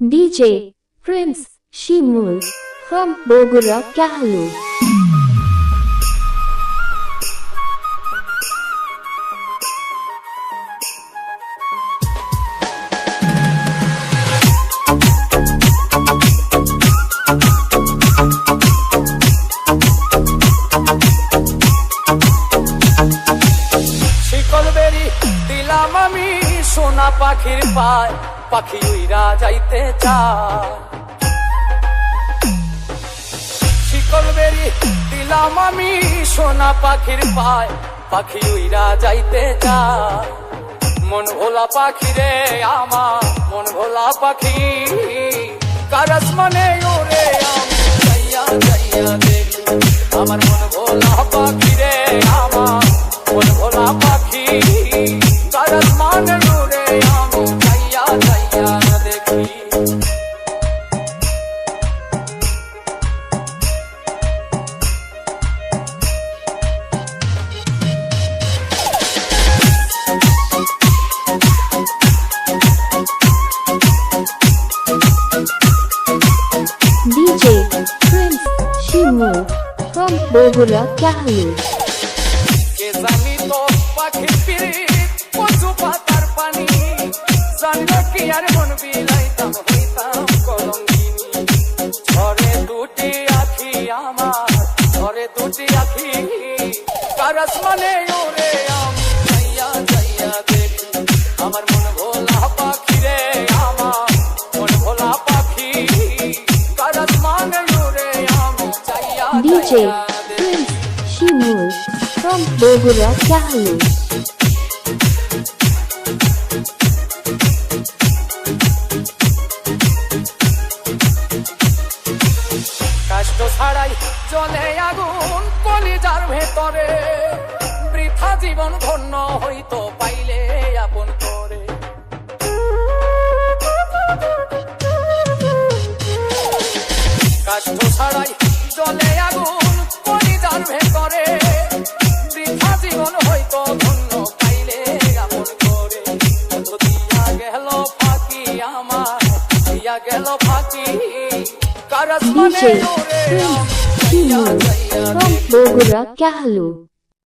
DJ Prince Shimul from Bogura Kahlu. শিকল বেরি দিলাম আমি সোনা পাখির পায়, পাখি উইরা যাইতে চায়। শিকল বেরি দিলাম, আমি সোনা পাখির পায়, পাখি উইরা যাইতে চায়। মন ভোলা পাখি রে আমার, মন ভোলা পাখি। কারস মানে ওরে আমি, যাইয়া আমার মন ভোলা পাখি রে আমার, মন ভোলা পাখি। মানে from Bogura Kahlu. মানে ওরে আমি যাইয়া যাইয়া দেখি আমার মন ভোলা পাখি রে আমার মন ভোলা পাখি কারস মানে ওরে আমি যাইয়া DJ Prince Shimul from Bogura Kahlu. কষ্ট ছাড়াই জলে আগুন কলিজার ভেতরে। বৃথা জীবন ধন্য হইতো পাইলে আপন করে। কষ্ট ছাড়াই জলে আগুন কলিজার ভেতরে। বৃথা জীবন হইতো ধন্য পাইলে আপন করে। দিয়া গেল ফাঁকি আমার দিয়া গেল ফাঁকি। Cars Bogura Kahlu